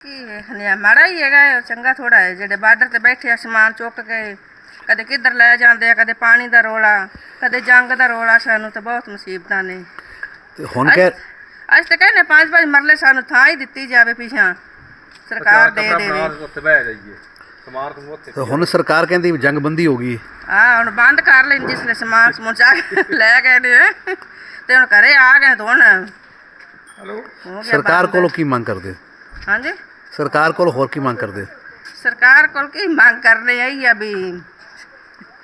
ਕੀ ਵੇਖਨੇ ਆ ਮਾੜਾ ਹੀ ਹੈਗਾ ਚੰਗਾ ਥੋੜਾ ਹੈ। ਜਿਹੜੇ ਬਾਰਡਰ ਤੇ ਬੈਠੇ ਆ ਸਮਾਨ ਚੁੱਕ ਕੇ ਕਦੇ ਕਿੱਧਰ ਲੈ ਜਾਂਦੇ ਆ ਕਦੇ ਪਾਣੀ ਦਾ ਰੋਲਾ ਕਦੇ ਜੰਗ ਦਾ ਰੋਲਾ ਸਾਨੂੰ ਤਾਂ ਬਹੁਤ ਮੁਸੀਬਤਾਂ ਨੇ। ਤੇ ਹੁਣ ਕਹਿ ਅੱਜ ਤਾਂ ਕਹਿੰਦੇ ਪੰਜ ਪੰਜ ਮਰਲੇ ਸਾਨੂੰ ਥਾਂ ਹੀ ਦਿੱਤੀ ਜਾਵੇ ਪਿਛਾਂ। ਸਰਕਾਰ ਦੇ ਦੇਵੇ ਉੱਤੇ ਬਹਿ ਜਾਈਏ। ਸਮਾਰ ਤੋਂ ਉੱਥੇ ਤੇ ਹੁਣ ਸਰਕਾਰ ਕਹਿੰਦੀ ਵੀ ਜੰਗਬੰਦੀ ਹੋ ਗਈ। ਆ ਹੁਣ ਬੰਦ ਕਰ ਲੈਣ ਜਿਸਲੇ ਸਮਾਨ ਸਮੂਨ ਚਾ ਲੈ ਗਏ ਨੇ। ਤੇ ਹੁਣ ਘਰੇ ਆ ਗਏ ਤਾਂ ਹੁਣ। ਹਲੋ? ਸਰਕਾਰ ਬੰਦ। ਕੋਲੋਂ ਕੀ ਮੰਗ ਕਰਦੇ? ਹਾਂਜੀ? ਸਰਕਾਰ ਕੋਲ ਹੋਰ ਕੀ ਮੰਗ ਕਰਦੇ? ਸਰਕਾਰ ਕੋਲ ਕੀ ਮੰਗ ਕਰਨੇ ਆਈ ਆ ਵੀ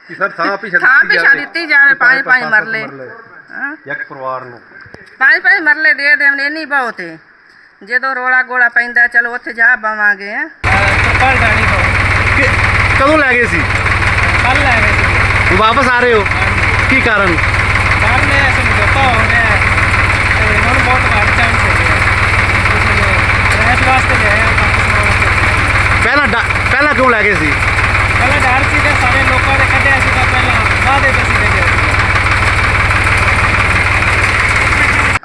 ਕਿ ਸਰ ਥਾਂ ਪਿਛਾ ਥਾਂ ਪਿਛਾ ਦਿੱਤੀ ਜਾਵੇ ਪੰਜ ਪੰਜ ਮਰਲੇ। ਹਾਂ। ਇੱਕ ਪਰਿਵਾਰ ਨੂੰ। ਪੰਜ ਪੰਜ ਮਰਲੇ ਦੇ ਦੇਣ ਇੰਨੀ ਬਹੁਤ ਹੈ ਜਦੋਂ ਰੋਲਾ ਗੋਲਾ ਪੈਂਦਾ ਚਲੋ ਉੱਥੇ ਜਾ ਬਵਾਂਗੇ ਹੈਂ। ਕੱਲ ਡਾਣੀ ਕਦੋਂ ਲੈ ਗਏ ਸੀ? ਕੱਲ ਲੈ ਗਏ ਸੀ। ਵਾਪਸ ਆ ਰਹੇ ਹੋ? ਕੀ ਕਾਰਨ ਕੱਲ ਨੇ ਸਮਝੌਤਾ ਹੋ ਗਿਆ ਹੈ ਤੇ ਹੁਣ ਬਹੁਤ ਘੱਟ ਚਾਂਸ ਹੈ ਇਸ ਲਈ ਰਹਿਤ ਵਾਸਤੇ ਗਏ ਹਾਂ ਪਾਕਿਸਤਾਨ ਵਾਸਤੇ ਪਹਿਲਾਂ ਡਾ- ਪਹਿਲਾਂ ਕਿਉਂ ਲੈ ਗਏ ਸੀ? ਪਹਿਲਾਂ ਡਰ ਸੀ ਤੇ ਸਾਰੇ ਲੋਕਾਂ ਨੇ ਕੱਢਿਆ ਸੀ ਤਾਂ ਪਹਿਲਾਂ ਵਾਅਦੇ ਤੇ ਸੀ। ਗਏ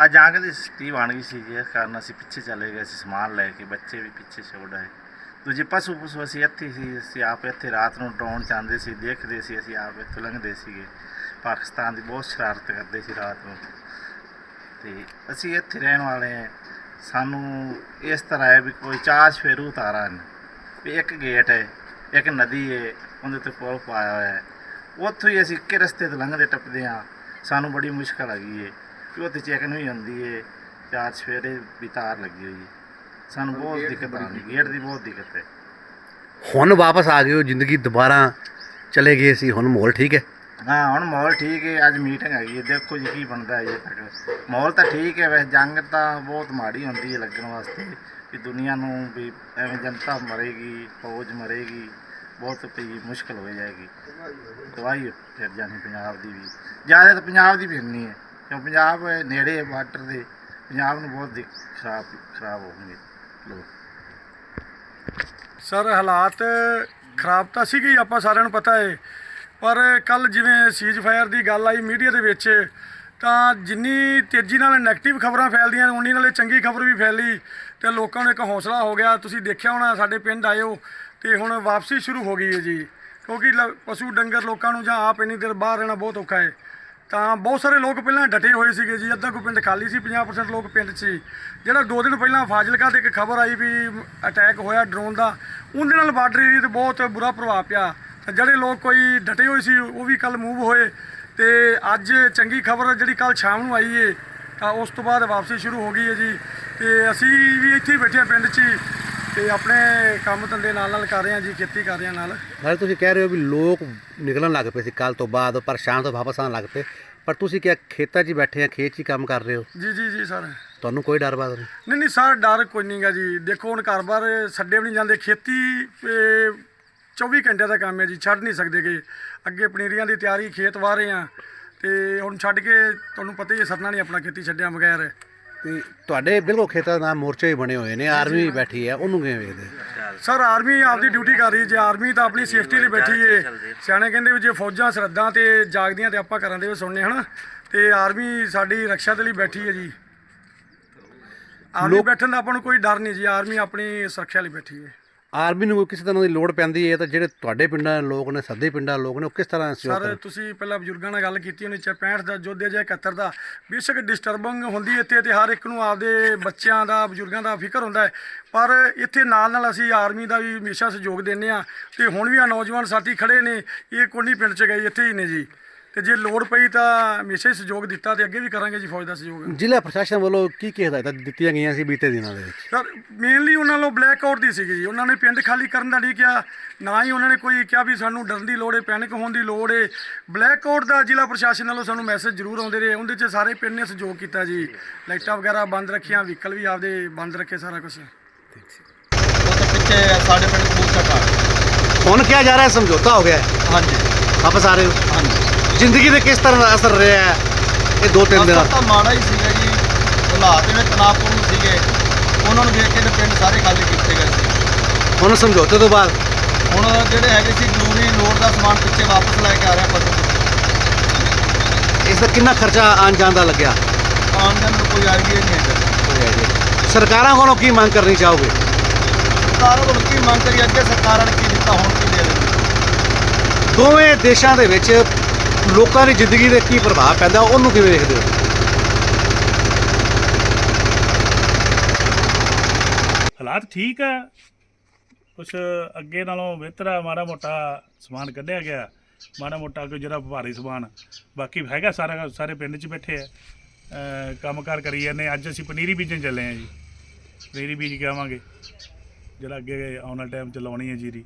ਅੱਜ ਜੰਗ ਦੀ ਸਥਿਤੀ ਬਣ ਗਈ ਸੀ ਇਸ ਕਾਰਨ ਅਸੀਂ ਪਿੱਛੇ ਚਲੇ ਗਏ ਸੀ ਸਮਾਨ ਲੈ ਕੇ ਬੱਚੇ ਵੀ ਪਿੱਛੇ ਛੋੜ ਆਏ। ਦੂਜੇ ਪਸ਼ੂ ਪਸ਼ੂ ਅਸੀਂ ਇੱਥੇ ਸੀ ਅਸੀਂ ਆਪ ਇੱਥੇ ਰਾਤ ਨੂੰ ਡਰਾਉਣ ਚਾਹੁੰਦੇ ਸੀ ਦੇਖਦੇ ਸੀ ਅਸੀਂ ਆਪ ਇੱਥੋਂ ਲੰਘਦੇ ਸੀਗੇ। ਪਾਕਿਸਤਾਨ ਦੀ ਬਹੁਤ ਸ਼ਰਾਰਤ ਕਰਦੇ ਸੀ ਰਾਤ ਨੂੰ। ਤੇ ਅਸੀਂ ਇੱਥੇ ਰਹਿਣ ਵਾਲੇ ਸਾਨੂੰ ਇਸ ਤਰ੍ਹਾਂ ਹੈ ਵੀ ਕੋਈ ਚਾਰ ਫੇਰੂ ਉਤਾਰਾ ਨੇ ਵੀ ਇੱਕ ਗੇਟ ਹੈ ਇੱਕ ਨਦੀ ਹੈ ਉਹਦੇ ਤੇ ਪੁਲ ਪਾਇਆ ਹੋਇਆ ਹੈ। ਉੱਥੋਂ ਹੀ ਅਸੀਂ ਇੱਕੇ ਰਸਤੇ ਤੋਂ ਲੰਘਦੇ ਟੱਪਦੇ ਹਾਂ। ਸਾਨੂੰ ਬੜੀ ਮੁਸ਼ਕਲ ਹੈਗੀ ਹੈ ਕਿ ਉੱਥੇ ਚੈਕਿੰਗ ਵੀ ਹੁੰਦੀ ਹੈ ਚਾਰ ਸਵੇਰੇ ਵੀ ਤਾਰ ਲੱਗੀ ਹੋਈ ਹੈ। ਸਾਨੂੰ ਬਹੁਤ ਦਿੱਕਤ ਆਉਂਦੀ ਗੇਟ ਦੀ ਬਹੁਤ ਦਿੱਕਤ ਹੈ। ਹੁਣ ਵਾਪਸ ਆ ਗਏ ਹੋ ਜ਼ਿੰਦਗੀ ਦੁਬਾਰਾ ਚਲੇ ਗਏ ਸੀ। ਹੁਣ ਮਾਹੌਲ ਠੀਕ ਹੈ। ਹਾਂ, ਹੁਣ ਮਾਹੌਲ ਠੀਕ ਹੈ, ਅੱਜ ਮੀਟਿੰਗ ਹੈਗੀ ਹੈ, ਦੇਖੋ ਜੀ ਕੀ ਬਣਦਾ ਹੈ ਅਜੇ ਤੱਕ ਮਾਹੌਲ ਤਾਂ ਠੀਕ ਹੈ, ਵੈਸੇ ਜੰਗ ਤਾਂ ਬਹੁਤ ਮਾੜੀ ਹੁੰਦੀ ਹੈ ਲੱਗਣ ਵਾਸਤੇ, ਵੀ ਦੁਨੀਆ ਨੂੰ ਵੀ ਐਵੇਂ ਜਨਤਾ ਮਰੇਗੀ, ਫੌਜ ਮਰੇਗੀ, ਬਹੁਤ ਪਈ ਮੁਸ਼ਕਲ ਹੋ ਜਾਏਗੀ। ਦਵਾਈ ਫਿਰ ਜਾਣੀ ਪੰਜਾਬ ਦੀ ਵੀ। ਜ਼ਿਆਦਾ ਤਾਂ ਪੰਜਾਬ ਦੀ ਫਿਰਨੀ ਹੈ ਕਿਉਂ ਪੰਜਾਬ ਨੇੜੇ ਬਾਰਡਰ ਦੇ, ਪੰਜਾਬ ਨੂੰ ਬਹੁਤ ਦਿੱਕ- ਖਰਾਬ ਖਰਾਬ ਹੋਣਗੇ ਲੋਕ। ਸਰ, ਹਾਲਾਤ ਖਰਾਬ ਤਾਂ ਸੀਗੇ ਆਪਾਂ ਸਾਰਿਆਂ ਨੂੰ ਪਤਾ ਹੈ। ਪਰ ਕੱਲ ਜਿਵੇਂ ਸੀਜ਼ ਫਾਇਰ ਦੀ ਗੱਲ ਆਈ ਮੀਡੀਆ ਦੇ ਵਿੱਚ, ਤਾਂ ਜਿੰਨੀ ਤੇਜ਼ੀ ਨਾਲ 네ਗੇਟਿਵ ਖਬਰਾਂ ਫੈਲਦੀਆਂ ਨੇ, ਉਨੀ ਨਾਲੇ ਚੰਗੀ ਖਬਰ ਵੀ ਫੈਲੀ ਤੇ ਲੋਕਾਂ ਨੂੰ ਇੱਕ ਹੌਸਲਾ ਹੋ ਗਿਆ। ਤੁਸੀਂ ਦੇਖਿਆ ਹੋਣਾ ਸਾਡੇ ਪਿੰਡ ਆਇਓ ਤੇ ਹੁਣ ਵਾਪਸੀ ਸ਼ੁਰੂ ਹੋ ਗਈ ਹੈ ਜੀ। ਕਿਉਂਕਿ ਲ- ਪਸ਼ੂ ਡੰਗਰ ਲੋਕਾਂ ਨੂੰ ਜਾਂ ਆਪ ਇੰਨੀ ਦੇਰ ਬਾਹਰ ਰਹਿਣਾ ਬਹੁਤ ਔਖਾ ਹੈ। ਤਾਂ ਬਹੁਤ ਸਾਰੇ ਲੋਕ ਪਹਿਲਾਂ ਡਟੇ ਹੋਏ ਸੀਗੇ ਜੀ, ਅੱਧਾ ਕੋ ਪਿੰਡ ਖਾਲੀ ਸੀ 50% ਲੋਕ ਪਿੰਡ 'ਚ ਸੀ। ਜਿਹੜਾ ਦੋ ਦਿਨ ਪਹਿਲਾਂ ਫਾਜ਼ਿਲਕਾ ਤੇ ਇੱਕ ਖਬਰ ਆਈ ਵੀ ਅਟੈਕ ਹੋਇਆ ਡਰੋਨ ਦਾ, ਉਹਦੇ ਨਾਲ ਬਾਰਡਰ ਏਰੀਆ ਤੇ ਬਹੁਤ ਬੁਰਾ ਪ੍ਰਭਾਵ ਪਿਆ। ਜਿਹੜੇ ਲੋਕ ਕੋਈ ਡਟੇ ਹੋਏ ਸੀ ਉਹ ਵੀ ਕੱਲ ਮੂਵ ਹੋਏ ਤੇ ਅੱਜ ਚੰਗੀ ਖਬਰ ਜਿਹੜੀ ਕੱਲ ਸ਼ਾਮ ਨੂੰ ਆਈ ਏ ਤਾਂ ਉਸ ਤੋਂ ਬਾਅਦ ਵਾਪਸੀ ਸ਼ੁਰੂ ਹੋ ਗਈ ਹੈ ਜੀ। ਤੇ ਅਸੀਂ ਵੀ ਇੱਥੇ ਬੈਠੇ ਪਿੰਡ 'ਚ ਹੀ ਤੇ ਆਪਣੇ ਕੰਮ ਧੰਦੇ ਨਾਲ ਨਾਲ ਕਰ ਰਹੇ ਹਾਂ ਜੀ ਖੇਤੀ ਕਰ ਰਹੇ ਹਾਂ ਨਾਲ। ਨਾਲੇ ਤੁਸੀਂ ਕਹਿ ਰਹੇ ਹੋ ਵੀ ਲੋਕ ਨਿਕਲਣ ਲੱਗ ਪਏ ਸੀ ਕੱਲ ਤੋਂ ਬਾਅਦ ਪਰ ਸ਼ਾਮ ਤੋਂ ਵਾਪਸ ਆਉਣ ਲੱਗ ਪਏ। ਪਰ ਤੁਸੀਂ ਕਿਹਾ ਖੇਤਾਂ 'ਚ ਹੀ ਬੈਠੇ ਆ ਖੇਤ 'ਚ ਹੀ ਕੰਮ ਕਰ ਰਹੇ ਹੋ। ਜੀ ਜੀ ਜੀ ਸਰ। ਤੁਹਾਨੂੰ ਕੋਈ ਡਰ ਬਾਤ ਨਹੀਂ? ਨਹੀਂ ਨਹੀਂ ਸਰ ਡਰ ਕੋਈ ਨਹੀਂਗਾ ਜੀ। ਦੇਖੋ ਹੁਣ ਘਰ-ਬਾਰ ਛੱਡੇ ਵੀ ਨਹੀਂ ਜਾਂਦੇ। ਖੇਤੀ 24 ਘੰਟੇ ਦਾ ਕੰਮ ਹੈ ਜੀ ਛੱਡ ਨਹੀਂ ਸਕਦੇਗੇ ਅੱਗੇ ਪਨੀਰੀਆਂ ਦੀ ਤਿਆਰੀ ਖੇਤ ਵਾਹ ਰਹੇ ਆ ਤੇ ਹੁਣ ਛੱਡ ਕੇ ਤੁਹਾਨੂੰ ਪਤਾ ਹੀ ਹੈ ਸਰਨਾ ਨਹੀਂ ਆਪਣਾ ਖੇਤੀ ਛੱਡਿਆ ਬਗੈਰ। ਤੇ ਤੁਹਾਡੇ ਬਿਲਕੁਲ ਖੇਤਾਂ ਦਾ ਮੋਰਚੇ ਵੀ ਬਣੇ ਹੋਏ ਨੇ ਆਰਮੀ ਵੀ ਬੈਠੀ ਹੈ ਉਹਨੂੰ ਕਿਵੇਂ ਵੇਖਦੇ? ਸਰ ਆਰਮੀ ਆਪਦੀ ਡਿਊਟੀ ਕਰ ਰਹੀ ਹੈ ਜੇ ਆਰਮੀ ਤਾਂ ਆਪਣੀ ਸੇਫਟੀ ਲਈ ਬੈਠੀ ਏ ਸਿਆਣੇ ਕਹਿੰਦੇ ਵੀ ਜੇ ਫੌਜਾਂ ਸਰਹੱਦਾਂ ਤੇ ਜਾਗਦੀਆਂ ਤੇ ਆਪਾਂ ਘਰਾਂ ਦੇ ਵਿੱਚ ਸੁਣਨੇ ਹਨ? ਤੇ ਆਰਮੀ ਸਾਡੀ ਰੱਖਿਆ ਦੇ ਲਈ ਬੈਠੀ ਹੈ ਜੀ। ਆਰਮੀ ਬੈਠਣ ਦਾ ਆਪਾਂ ਨੂੰ ਕੋਈ ਡਰ ਨਹੀਂ ਜੀ ਆਰਮੀ ਆਪਣੀ ਸੁਰੱਖਿਆ ਲਈ ਬੈਠੀ ਹੈ। ਆਰਮੀ ਨੂੰ ਕਿਸੇ ਤਰ੍ਹਾਂ ਦੀ ਲੋੜ ਪੈਂਦੀ ਹੈ ਤਾਂ ਜਿਹੜੇ ਤੁਹਾਡੇ ਪਿੰਡਾਂ ਦੇ ਲੋਕ ਨੇ ਸੱਦੇ ਪਿੰਡਾਂ ਦੇ ਲੋਕ ਨੇ ਉਹ ਕਿਸ ਤਰ੍ਹਾਂ ਸਹਿਯੋਗ ਸਰ ਤੁਸੀਂ ਪਹਿਲਾਂ ਬਜ਼ੁਰਗਾਂ ਨਾਲ ਗੱਲ ਕੀਤੀ ਹੋਣੀ ਚਾਹੇ 65 ਦਾ ਜੋਧੇ ਜਾਂ 71 ਦਾ ਬੇਸ਼ੱਕ ਡਿਸਟਰਬਿੰਗ ਹੁੰਦੀ ਹੈ ਇੱਥੇ ਤੇ ਹਰ ਇੱਕ ਨੂੰ ਆਪਦੇ ਬੱਚਿਆਂ ਦਾ ਬਜ਼ੁਰਗਾਂ ਦਾ ਫਿਕਰ ਹੁੰਦਾ ਹੈ। ਪਰ ਇੱਥੇ ਨਾਲ ਨਾਲ ਅਸੀਂ ਆਰਮੀ ਦਾ ਵੀ ਹਮੇਸ਼ਾ ਸਹਿਯੋਗ ਦਿੰਦੇ ਆ ਤੇ ਹੁਣ ਵੀ ਆ ਨੌਜਵਾਨ ਸਾਥੀ ਖੜੇ ਨੇ ਇਹ ਕੋਨੀ ਪਿੰਡ ਚ ਗਏ ਇੱਥੇ ਹੀ ਨੇ ਜੀ। ਤੇ ਜੇ ਲੋੜ ਪਈ ਤਾਂ ਹਮੇਸ਼ਾ ਹੀ ਸਹਿਯੋਗ ਦਿੱਤਾ ਤੇ ਅੱਗੇ ਵੀ ਕਰਾਂਗੇ ਜੀ ਫੌਜ ਦਾ ਸਹਿਯੋਗ। ਜ਼ਿਲ੍ਹਾ ਪ੍ਰਸ਼ਾਸਨ ਵੱਲੋਂ ਕੀ ਕੀ ਹਦਾਇਤਾਂ ਦਿੱਤੀਆਂ ਗਈਆਂ ਸੀ ਬੀਤੇ ਦਿਨਾਂ ਦੇ ਵਿੱਚ? ਸਰ ਮੇਨਲੀ ਉਹਨਾਂ ਨੂੰ ਬਲੈਕ ਆਊਟ ਦੀ ਸੀਗੀ ਜੀ। ਉਹਨਾਂ ਨੇ ਪਿੰਡ ਖਾਲੀ ਕਰਨ ਦਾ ਨਹੀਂ ਕਿਹਾ ਨਾ ਹੀ ਉਹਨਾਂ ਨੇ ਕੋਈ ਕਿਹਾ ਵੀ ਸਾਨੂੰ ਡਰਨ ਦੀ ਲੋੜ ਹੈ ਪੈਨਿਕ ਹੋਣ ਦੀ ਲੋੜ ਹੈ ਬਲੈਕ ਆਊਟ ਦਾ ਜ਼ਿਲ੍ਹਾ ਪ੍ਰਸ਼ਾਸਨ ਵੱਲੋਂ ਸਾਨੂੰ ਮੈਸੇਜ ਜ਼ਰੂਰ ਆਉਂਦੇ ਰਹੇ। ਉਹਦੇ 'ਚ ਸਾਰੇ ਪਿੰਡ ਨੇ ਸਹਿਯੋਗ ਕੀਤਾ ਜੀ। ਲਾਈਟਾਂ ਵਗੈਰਾ ਬੰਦ ਰੱਖੀਆਂ ਵਹੀਕਲ ਵੀ ਆਪਦੇ ਬੰਦ ਰੱਖੇ ਸਾਰਾ ਕੁਝ ਉਹ ਤਾਂ ਪਿੱਛੇ ਸਾਡੇ ਪਿੰਡ ਕਬੂਤਰ ਘਰ ਹੁਣ ਕਿਹਾ ਜਾ ਰਿਹਾ ਹੈ ਸਮਝੌਤਾ ਹੋ ਗਿਆ। ਹੈ ਹਾਂਜੀ। ਵਾਪਸ ਆ ਰਹੇ ਹੋ? ਹਾਂਜੀ। ਜ਼ਿੰਦਗੀ ਤੇ ਕਿਸ ਤਰ੍ਹਾਂ ਦਾ ਅਸਰ ਰਿਹਾ ਹੈ ਇਹ ਦੋ ਤਿੰਨ ਦਿਨਾਂ ਅਸਰ ਤਾਂ ਮਾੜਾ ਹੀ ਸੀਗਾ ਜੀ ਹਾਲਾਤ ਜਿਵੇਂ ਤਣਾਅਪੂਰਨ ਸੀਗੇ। ਉਹਨਾਂ ਨੂੰ ਦੇਖ ਕੇ ਤੇ ਪਿੰਡ ਸਾਰੇ ਖਾਲੀ ਕੀਤੇ ਗਏ ਸੀ। ਹੁਣ ਸਮਝੌਤੇ ਤੋਂ ਬਾਅਦ? ਹੁਣ ਜਿਹੜੇ ਹੈਗੇ ਸੀ ਜ਼ਰੂਰੀ ਲੋੜ ਦਾ ਸਮਾਨ ਪਿੱਛੇ ਵਾਪਸ ਲੈ ਕੇ ਆ ਰਹੇ ਪਸ਼ੂ। ਇਸ ਦਾ ਕਿੰਨਾ ਖਰਚਾ ਆਉਣ ਜਾਣ ਦਾ ਲੱਗਿਆ? ਜਾਣ ਨੂੰ ਕੋਈ ਆਈਡੀਆ ਨਹੀਂ ਹੈਗਾ। ਸਰਕਾਰਾਂ ਕੋਲੋਂ ਕੀ ਮੰਗ ਕਰਨੀ ਚਾਹੋਗੇ? ਸਰਕਾਰਾਂ ਕੋਲ ਕੀ ਮੰਗ ਕਰੀ ਅੱਗੇ ਸਰਕਾਰਾਂ ਨੇ ਕੀ ਦਿੱਤਾ ਹੁਣ ਕੀ ਦੇ ਰਹੇ ਦੋਵੇਂ ਦੇਸ਼ਾਂ ਦੇ ਵਿੱਚ ਲੋਕਾਂ ਦੀ ਜ਼ਿੰਦਗੀ ਦੇ ਕੀ ਪ੍ਰਭਾਵ ਪੈਂਦਾ, ਉਹਨੂੰ ਕਿਵੇਂ ਦੇਖਦੇ ਹੋ? ਹਾਲਾਤ ਠੀਕ ਆ। ਕੁਛ ਅੱਗੇ ਨਾਲੋਂ ਬਿਹਤਰ ਆ, ਮਾੜਾ ਮੋਟਾ ਸਮਾਨ ਕੱਢਿਆ ਗਿਆ। ਮਾੜਾ ਮੋਟਾ ਕੋਈ ਜਿਹੜਾ ਭਾਰੀ ਸਮਾਨ, ਬਾਕੀ ਹੈਗਾ ਸਾਰਾ ਸਾਰੇ ਪਿੰਡ 'ਚ ਬੈਠੇ ਆ। ਅਹ ਕੰਮਕਾਰ ਕਰੀ ਜਾਂਦੇ ਅੱਜ ਅਸੀਂ ਪਨੀਰੀ ਬੀਜਣ ਚੱਲੇ ਆ ਜੀ। ਪਨੀਰੀ ਬੀਜ ਕੇ ਆਵਾਂਗੇ। ਜਿਹੜਾ ਅੱਗੇ ਆਉਣ ਵਾਲੇ ਟਾਈਮ 'ਚ ਲਾਉਣੀ ਹੈ ਜੀਰੀ।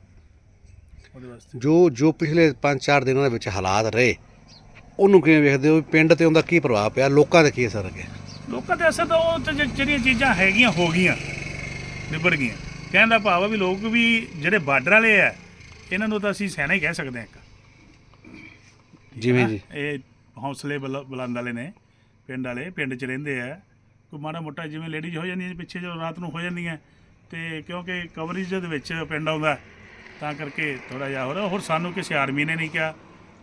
ਉਹਦੇ ਵਾਸਤੇ। ਜੋ ਜੋ ਪਿਛਲੇ 5-4 ਦਿਨਾਂ ਦੇ ਵਿੱਚ ਹਾਲਾਤ ਰਹੇ ਉਹਨੂੰ ਕਿਵੇਂ ਵੇਖਦੇ ਹੋ? ਪਿੰਡ ਤੇ ਉਹਦਾ ਕੀ ਪ੍ਰਭਾਵ ਪਿਆ? ਲੋਕਾਂ ਤੇ ਕੀ ਅਸਰ ਗਿਆ ਲੋਕਾਂ ਦੇ ਅਸਰ ਤਾਂ ਉਹ ਤੇ ਜਿ- ਜਿਹੜੀਆਂ ਚੀਜ਼ਾਂ ਹੈਗੀਆਂ ਹੋ ਗਈਆਂ ਨਿਬੜ ਗਈਆਂ। ਕਹਿਣ ਦਾ ਭਾਵ ਆ ਵੀ ਲੋਕ ਵੀ ਜਿਹੜੇ ਬਾਰਡਰ ਵਾਲੇ ਆ ਇਹਨਾਂ ਨੂੰ ਤਾਂ ਅਸੀਂ ਸੈਨਾ ਹੀ ਕਹਿ ਸਕਦੇ ਹਾਂ ਇੱਕ। ਜਿਵੇਂ ਜੀ। ਇਹ ਹੌਸਲੇ ਬੁਲ- ਬੁਲੰਦ ਵਾਲੇ ਨੇ ਪਿੰਡ ਵਾਲੇ ਪਿੰਡ 'ਚ ਰਹਿੰਦੇ ਆ। ਕੋਈ ਮਾੜਾ ਮੋਟਾ ਜਿਵੇਂ ਲੇਡੀਜ਼ ਹੋ ਜਾਂਦੀਆਂ ਪਿੱਛੇ ਜਦੋਂ ਰਾਤ ਨੂੰ ਹੋ ਜਾਂਦੀਆਂ ਤੇ ਕਿਉਂਕਿ ਕਵਰੇਜ ਦੇ ਵਿੱਚ ਪਿੰਡ ਆਉਂਦਾ ਤਾਂ ਕਰਕੇ ਥੋੜਾ ਜਿਹਾ ਹੋ ਰਿਹਾ ਹੋਰ ਸਾਨੂੰ ਕਿਸੇ ਆਰਮੀ ਨੇ ਨਹੀਂ ਕਿਹਾ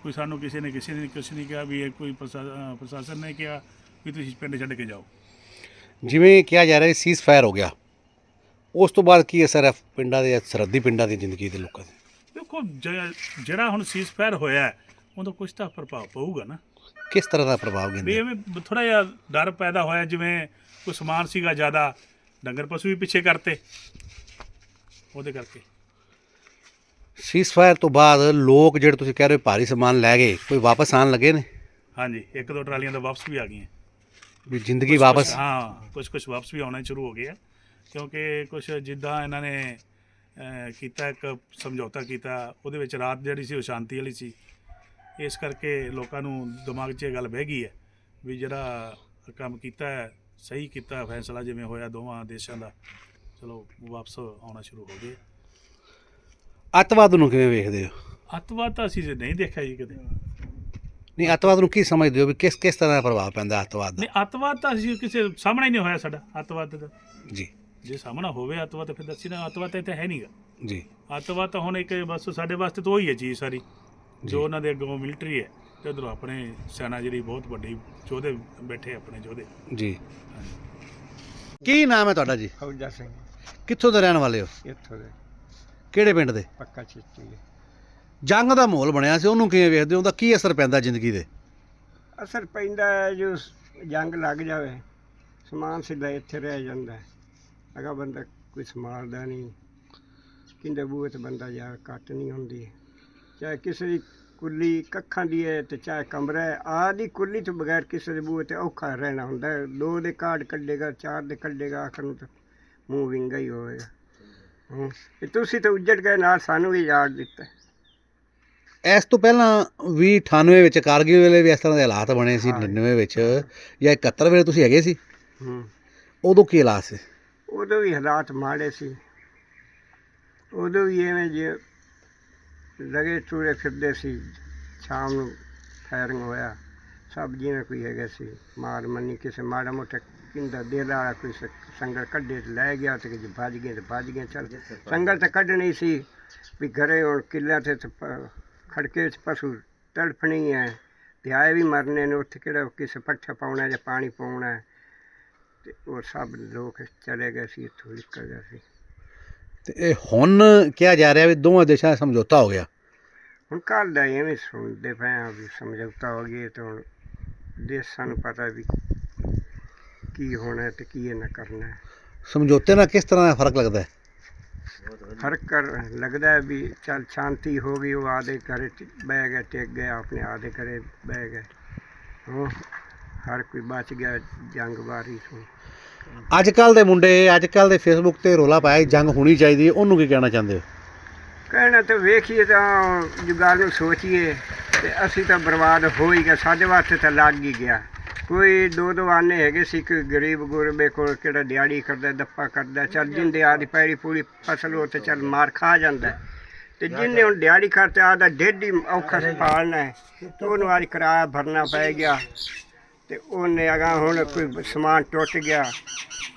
ਕੋਈ ਸਾਨੂੰ ਕਿਸੇ ਨੇ ਕਿਸੇ ਨੇ ਕੁਛ ਨਹੀਂ ਕਿਹਾ ਵੀ ਇਹ ਕੋਈ ਪ੍ਰਸ਼ਾ- ਪ੍ਰਸ਼ਾਸਨ ਨੇ ਕਿਹਾ ਵੀ ਤੁਸੀਂ ਪਿੰਡ ਛੱਡ ਕੇ ਜਾਓ। ਜਿਵੇਂ ਕਿਹਾ ਜਾ ਰਿਹਾ ਸੀਜ਼ ਫਾਇਰ ਹੋ ਗਿਆ। ਉਸ ਤੋਂ ਬਾਅਦ ਕੀ ਅਸਰ ਹੈ ਪਿੰਡਾਂ ਦੇ ਸਰਹੱਦੀ ਪਿੰਡਾਂ ਦੀ ਜ਼ਿੰਦਗੀ ਦੇ ਲੋਕਾਂ ਦੀ? ਦੇਖੋ ਜ- ਜਿਹੜਾ ਹੁਣ ਸੀਜ਼ਫਾਇਰ ਹੋਇਆ ਹੈ, ਉਹਦਾ ਕੁਝ ਤਾਂ ਪ੍ਰਭਾਵ ਪਊਗਾ ਨਾ। ਕਿਸ ਤਰ੍ਹਾਂ ਦਾ ਪ੍ਰਭਾਵ ਵੀ ਗਿੰਦੇ ਐਵੇਂ ਥੋੜਾ ਜਿਹਾ ਡਰ ਪੈਦਾ ਹੋਇਆ ਜਿਵੇਂ ਕੋਈ ਸਮਾਨ ਸੀਗਾ ਜ਼ਿਆਦਾ ਡੰਗਰ ਪਸ਼ੂ ਵੀ ਪਿੱਛੇ ਕਰਤੇ। ਉਹਦੇ ਕਰਕੇ। ਸੀਜ਼ ਫਾਇਰ ਤੋਂ ਬਾਅਦ ਲੋਕ ਜਿਹੜੇ ਤੁਸੀਂ ਕਹਿ ਰਹੇ ਹੋ ਭਾਰੀ ਸਮਾਨ ਲੈ ਗਏ ਕੋਈ ਵਾਪਸ ਆਣ ਲੱਗੇ ਨੇ? ਹਾਂਜੀ ਇੱਕ ਦੋ ਟਰਾਲੀਆਂ ਤਾਂ ਵਾਪਸ ਵੀ ਆ ਗਈਆਂ। ਵੀ ਜ਼ਿੰਦਗੀ ਵਾਪਸ? ਹਾਂ ਕੁਝ ਕੁਝ ਵਾਪਸ ਵੀ ਆਉਣਾ ਸ਼ੁਰੂ ਹੋ ਗਿਆ ਕਿਉਂਕਿ ਕੁਝ ਜਿੱਦਾਂ ਇਹਨਾਂ ਨੇ ਕੀਤਾ ਇੱਕ ਸਮਝੌਤਾ ਕੀਤਾ ਉਹਦੇ ਵਿੱਚ ਰਾਤ ਜਿਹੜੀ ਸੀ ਉਹ ਸ਼ਾਂਤੀ ਵਾਲੀ ਸੀ। ਇਸ ਕਰਕੇ ਲੋਕਾਂ ਨੂੰ ਦਿਮਾਗ 'ਚ ਇਹ ਗੱਲ ਬਹਿ ਗਈ ਹੈ ਵੀ ਜਿਹੜਾ ਕੰਮ ਕੀਤਾ ਹੈ ਸਹੀ ਕੀਤਾ ਫੈਸਲਾ ਜਿਵੇਂ ਹੋਇਆ ਦੋਵਾਂ ਦੇਸ਼ਾਂ ਦਾ ਚਲੋ ਵਾਪਸ ਆਉਣਾ ਸ਼ੁਰੂ ਹੋ ਗਏ ਅੱਤਵਾਦ ਨੂੰ ਕਿਵੇਂ ਵੇਖਦੇ ਹੋ? ਅੱਤਵਾਦ ਤਾਂ ਅਸੀਂ ਨਹੀਂ ਦੇਖਿਆ ਜੀ ਕਦੇ। ਨਹੀਂ ਅੱਤਵਾਦ ਨੂੰ ਕੀ ਸਮਝਦੇ ਹੋ ਵੀ ਕਿਸ ਕਿਸ ਤਰ੍ਹਾਂ ਦਾ ਪ੍ਰਭਾਵ ਪੈਂਦਾ ਅੱਤਵਾਦ ਦਾ? ਨਹੀਂ ਅੱਤਵਾਦ ਤਾਂ ਅਸੀਂ ਕਿਸੇ ਸਾਹਮਣੇ ਹੀ ਨਹੀਂ ਹੋਇਆ ਸਾਡਾ ਅੱਤਵਾਦ ਦਾ। ਜੀ। ਜੇ ਸਾਹਮਣਾ ਹੋਵੇ ਅੱਤਵਾਦ ਤਾਂ ਫਿਰ ਦੱਸੀ ਨਾ ਅੱਤਵਾਦ ਤਾਂ ਇੱਥੇ ਹੈ ਨਹੀਂਗਾ ਜੀ। ਅੱਤਵਾਦ ਤਾਂ ਹੁਣ ਇੱਕ ਬਸ ਸਾਡੇ ਵਾਸਤੇ ਤਾਂ ਉਹੀ ਹੈ ਚੀਜ਼ ਸਾਰੀ। ਜੋ ਉਹਨਾਂ ਦੇ ਅੱਗੋਂ ਮਿਲਟਰੀ ਹੈ ਤੇ ਉਧਰੋਂ ਆਪਣੇ ਸੈਨਾ ਜਿਹੜੀ ਬਹੁਤ ਵੱਡੀ ਯੋਧੇ ਬੈਠੇ ਆਪਣੇ ਯੋਧੇ ਜੀ। ਕੀ ਨਾਮ ਹੈ ਤੁਹਾਡਾ ਜੀ? ਫੌਜਾ ਸਿੰਘ। ਕਿੱਥੋਂ ਦੇ ਰਹਿਣ ਵਾਲੇ ਹੋ? ਇੱਥੋਂ ਦੇ। ਕਿਹੜੇ ਪਿੰਡ ਦੇ? ਪੱਕਾ ਚਿੱਟੀ ਜੰਗ ਦਾ ਮਾਹੌਲ ਬਣਿਆ ਸੀ ਉਹਨੂੰ ਕਿਵੇਂ ਵੇਖਦੇ ਹੋ? ਉਹਦਾ ਕੀ ਅਸਰ ਪੈਂਦਾ ਜ਼ਿੰਦਗੀ ਦੇ ਅਸਰ ਪੈਂਦਾ ਹੈ ਜੋ ਜੰਗ ਲੱਗ ਜਾਵੇ। ਸਮਾਨ ਸਿੱਧਾ ਇੱਥੇ ਰਹਿ ਜਾਂਦਾ ਹੈ। ਅਗਾ ਬੰਦਾ ਕੋਈ ਸੰਭਾਲਦਾ ਨਹੀਂ। ਕਿੰਦੇ ਬੂਹੇ ਤੇ ਬੰਦਾ ਜਾ ਕੱਟ ਨਹੀਂ ਹੁੰਦੀ। ਚਾਹੇ ਕਿਸੇ ਦੀ ਕੁੱਲੀ ਕੱਖਾਂ ਦੀ ਹੈ ਤੇ ਚਾਹੇ ਕਮਰਾ ਹੈ ਆਦੀ ਕੁੱਲੀ ਤੋਂ ਬਗੈਰ ਕਿਸੇ ਦੇ ਬੂਹੇ ਤੇ ਔਖਾ ਰਹਿਣਾ ਹੁੰਦਾ ਹੈ। ਦੋ ਦੇ ਕਾਰਡ ਕੱਢੇਗਾ ਚਾਰ ਦੇ ਕੱਢੇਗਾ ਆਖਰ ਨੂੰ ਤਾਂ ਮੂੰਹ ਵਿੰਗਾ ਹੀ ਹੋਵੇਗਾ। ਤੇ ਤੁਸੀਂ ਤਾਂ ਉੱਜੜ ਗਏ ਨਾਲ ਸਾਨੂੰ ਵੀ ਯਾਦ ਦਿੱਤਾ ਇਸ ਤੋਂ ਪਹਿਲਾਂ ਵੀ 98 ਵਿੱਚ ਕਾਰਗਿਲ ਵੇਲੇ ਵੀ ਇਸ ਤਰ੍ਹਾਂ ਦੇ ਹਾਲਾਤ ਬਣੇ ਸੀ ਹਾਂ। 99 ਵਿੱਚ ਜਾਂ 71 ਵੇਲੇ ਤੁਸੀਂ ਹੈਗੇ ਸੀ? ਹੂੰ। ਉਦੋਂ ਕੀ ਹਾਲਾਤ ਸੀ? ਉਦੋਂ ਵੀ ਹਾਲਾਤ ਮਾੜੇ ਸੀ। ਉਦੋਂ ਵੀ ਐਵੇਂ ਜੇ ਲਗੇ ਟੂਰੇ ਫਿਰਦੇ ਸੀ ਸ਼ਾਮ ਨੂੰ ਫਾਇਰਿੰਗ ਹੋਇਆ। ਸਭ ਜਿਵੇਂ ਕੋਈ ਹੈਗਾ ਸੀ ਮਾਰ ਮੰਨੀ ਕਿਸੇ ਮਾੜਾ ਮੋਟਾ ਕਿੰਦਾ ਦਿਲ ਵਾਲਾ ਕੋਈ ਸੰਗਲ ਕੱਢੇ ਤੇ ਲੈ ਗਿਆ ਤੇ ਜੇ ਭੱਜ ਗਏ ਤੇ ਭੱਜ ਗਏ ਚੱਲ ਸੰਗਲ ਤਾਂ ਕੱਢਣੀ ਸੀ ਵੀ ਘਰੇ ਹੁਣ ਕਿੱਲਿਆਂ ਤੇ ਖੜਕੇ ਚ ਪਸ਼ੂ ਤੜਫਣੀ ਹੈ ਤੇ ਆਏ ਵੀ ਮਰਨੇ ਨੇ ਉੱਥੇ ਕਿਹੜਾ ਕਿਸੇ ਪੱਠਾ ਪਾਉਣਾ ਜਾਂ ਪਾਣੀ ਪਾਉਣਾ। ਤੇ ਉਹ ਸਭ ਲੋਕ ਚਲੇ ਗਏ ਸੀ ਇੱਥੋਂ ਨਿਕਲ ਗਏ ਸੀ ਤੇ ਇਹ ਹੁਣ ਕਿਹਾ ਜਾ ਰਿਹਾ ਵੀ ਦੋਵਾਂ ਦੇਸ਼ਾਂ ਦਾ ਸਮਝੌਤਾ ਹੋ ਗਿਆ ਹੁਣ ਕੱਲ੍ਹ ਦਾ ਐਵੇਂ ਸੁਣਦੇ ਪਏ ਆ ਵੀ ਸਮਝੌਤਾ ਹੋ ਗਿਆ ਤੇ ਹੁਣ ਦੇਸ਼ਾਂ ਨੂੰ ਪਤਾ ਵੀ ਕੀ ਹੋਣਾ ਤੇ ਕੀ ਇਹ ਨਾ ਕਰਨਾ ਹੈ। ਸਮਝੌਤੇ ਨਾਲ ਕਿਸ ਤਰ੍ਹਾਂ ਦਾ ਫ਼ਰਕ ਲੱਗਦਾ ਹੈ? ਫ਼ਰਕ ਕਰ ਲੱਗਦਾ ਹੈ ਵੀ ਚੱਲ ਸ਼ਾਂਤੀ ਹੋ ਗਈ ਉਹ ਆਦੇ ਘਰੇ ਬਹਿ ਗਏ ਟਿਕ ਗਏ ਆਪਣੇ ਆਦੇ ਘਰੇ ਬਹਿ ਗਏ ਹਾਂ ਹਰ ਕੋਈ ਬਚ ਗਿਆ ਜੰਗ ਬਾਰੀ ਤੋਂ। ਅੱਜ ਕੱਲ ਦੇ ਮੁੰਡੇ ਅੱਜ ਕੱਲ ਦੇ ਫੇਸਬੁੱਕ ਤੇ ਰੋਲਾ ਪਾਇਆ ਜੰਗ ਹੋਣੀ ਚਾਹੀਦੀ ਹੈ। ਉਹਨੂੰ ਕੀ ਕਹਿਣਾ ਚਾਹੁੰਦੇ ਹੋ? ਕਹਿਣਾ ਤਾਂ ਵੇਖੀਏ ਤਾਂ ਜੋ ਗੱਲ ਨੂੰ ਸੋਚੀਏ ਤੇ ਅਸੀਂ ਤਾਂ ਬਰਬਾਦ ਹੋ ਹੀ ਗਏ ਸਾਡੇ ਵਾਸਤੇ ਤਾਂ ਲੱਗ ਹੀ ਗਿਆ। ਕੋਈ ਦੋ ਦੋ ਆਨੇ ਹੈਗੇ ਸੀ ਕਿ ਗਰੀਬ ਗੁਰਬੇ ਕੋਲ ਕਿਹੜਾ ਦਿਹਾੜੀ ਕਰਦਾ ਦੱਪਾ ਕਰਦਾ ਚੱਲ ਜਿੰਦੇ ਆਦੀ ਪੈੜੀ ਪੂਰੀ ਫਸਲ ਹੋ ਤੇ ਚੱਲ ਮਾਰ ਖਾ ਜਾਂਦਾ। ਤੇ ਜਿੰਨੇ ਹੁਣ ਦਿਹਾੜੀ ਕਰਤੇ ਆਦਾ ਡੇਢੀ ਔਖਾ ਪਾਲਣਾ ਹੈ। ਤੇ ਉਹਨੂੰ ਅੱਜ ਕਿਰਾਇਆ ਭਰਨਾ ਪੈ ਗਿਆ। ਤੇ ਉਹਨੇ ਅਗਾ ਹੁਣ ਕੋਈ ਸਮਾਨ ਟੁੱਟ ਗਿਆ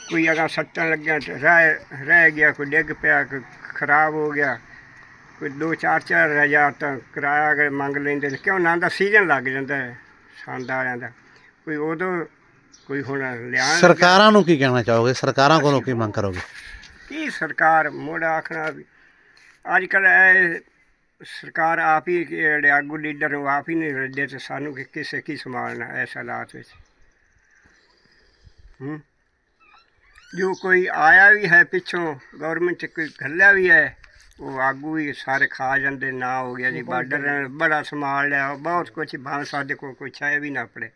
ਕੋਈ ਅਗਾ ਸੱਟਣ ਲੱਗਿਆ ਰਹਿ ਰਹਿ ਗਿਆ ਕੋਈ ਡਿੱਗ ਪਿਆ ਕੋਈ ਖਰਾਬ ਹੋ ਗਿਆ ਕੋਈ ਦੋ ਚਾਰ ਚਾਰ ਹਜ਼ਾਰ ਤਾਂ ਕਿਰਾਇਆ ਅਗਰ ਮੰਗ ਲੈਂਦੇ ਕਿਉਂ ਨਾ ਦਾ ਸੀਜ਼ਨ ਲੱਗ ਜਾਂਦਾ ਹੈ ਸੰਦ ਵਾਲਿਆਂ ਦਾ। ਕੋਈ ਉਦੋਂ ਕੋਈ ਹੁਣ ਲੱਗਿਆ। ਸਰਕਾਰਾਂ ਨੂੰ ਕੀ ਕਹਿਣਾ ਚਾਹੋਗੇ? ਸਰਕਾਰਾਂ ਕੋਲੋਂ ਕੀ ਮੰਗ ਕਰੋਗੇ? ਕੀ ਸਰਕਾਰ ਮੁੜ ਆਖਣਾ ਵੀ? ਅੱਜ ਕੱਲ ਇਹ ਸਰਕਾਰ ਆਪ ਹੀ ਜਿਹੜੇ ਆਗੂ ਲੀਡਰ ਨੂੰ ਆਪ ਹੀ ਨਹੀਂ ਰੱਜਦੇ ਤੇ ਸਾਨੂੰ ਕਿ ਕਿਸੇ ਕੀ ਸੰਭਾਲਣਾ ਇਸ ਹਾਲਾਤ ਵਿੱਚ। ਹੂੰ? ਜੋ ਕੋਈ ਆਇਆ ਵੀ ਹੈ ਪਿੱਛੋਂ ਗਵਰਨਮੈਂਟ ਚ ਕੋਈ ਘੱਲਿਆ ਵੀ ਹੈ ਉਹ ਆਗੂ ਹੀ ਸਾਰੇ ਖਾ ਜਾਂਦੇ ਨਾ ਹੋ ਗਿਆ ਜੀ ਬਾਰਡਰ ਬੜਾ ਸੰਭਾਲ ਲਿਆ ਬਹੁਤ ਕੁਝ ਭਾਵੇਂ ਸਾਡੇ ਕੋਲ ਕੋਈ ਛਾਇਆ ਵੀ ਨਾ ਪੜੇ